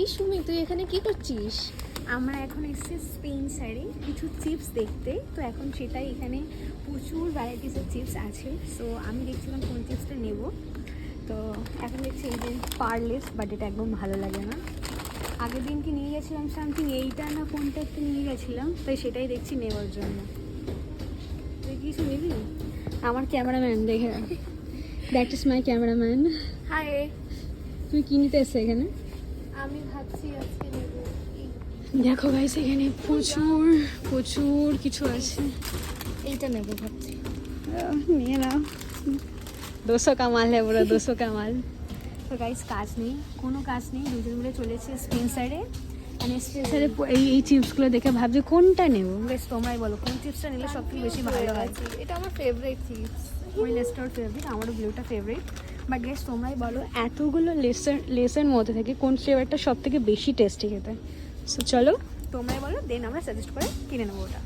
এই সুমি তুই এখানে কি করছিস? আমরা এখন এসেছি স্পেন সাইডে কিছু চিপস দেখতে। তো এখন সেটাই এখানে প্রচুর ভ্যারাইটিসের চিপস আছে। সো আমি দেখছিলাম কোন চিপসটা নেব। তো এখন দেখছি এই যে পারলেস বাট এটা একদম ভালো লাগে না। আগের দিন কি নিয়ে গেছিলাম সামথিং এইটা না কোনটা একটু নিয়ে গেছিলাম তাই সেটাই দেখছি নেওয়ার জন্য। তুই কিছু নিবি? আমার ক্যামেরাম্যান দেখে that is my cameraman. Hi তুই কি নিতে এসছে এখানে? আমি ভাবছি আজকে নেব দেখো গাইস সেখানে প্রচুর প্রচুর কিছু আছে। এইটা নেব ভাবছি। নিয়ে নাও। দুশো কামাল হ্যাঁ পুরো দুশো কামাল। তো গাইস কাজ নেই কোনো কাজ নেই দুজন মিলে চলেছে স্পেন সাইডে মানে স্পেন এই এই চিপসগুলো দেখে ভাবছি কোনটা নেব? বেশ তোমরাই বলো কোন চিপসটা নিলে সব থেকে বেশি ভালো হয়? এটা আমার ফেভারিট চিপস ওই লেস্টার ফেভারিট আমারও ব্লুটা ফেভারিট বাট গেস তোমরাই বলো এতগুলো লেসের লেসের মধ্যে থেকে কোন ফ্লেভারটা সব থেকে বেশি টেস্টি খেতে? সো চলো। তোমরাই বলো দেন আমরা সাজেস্ট করে কিনে নেব ওটা।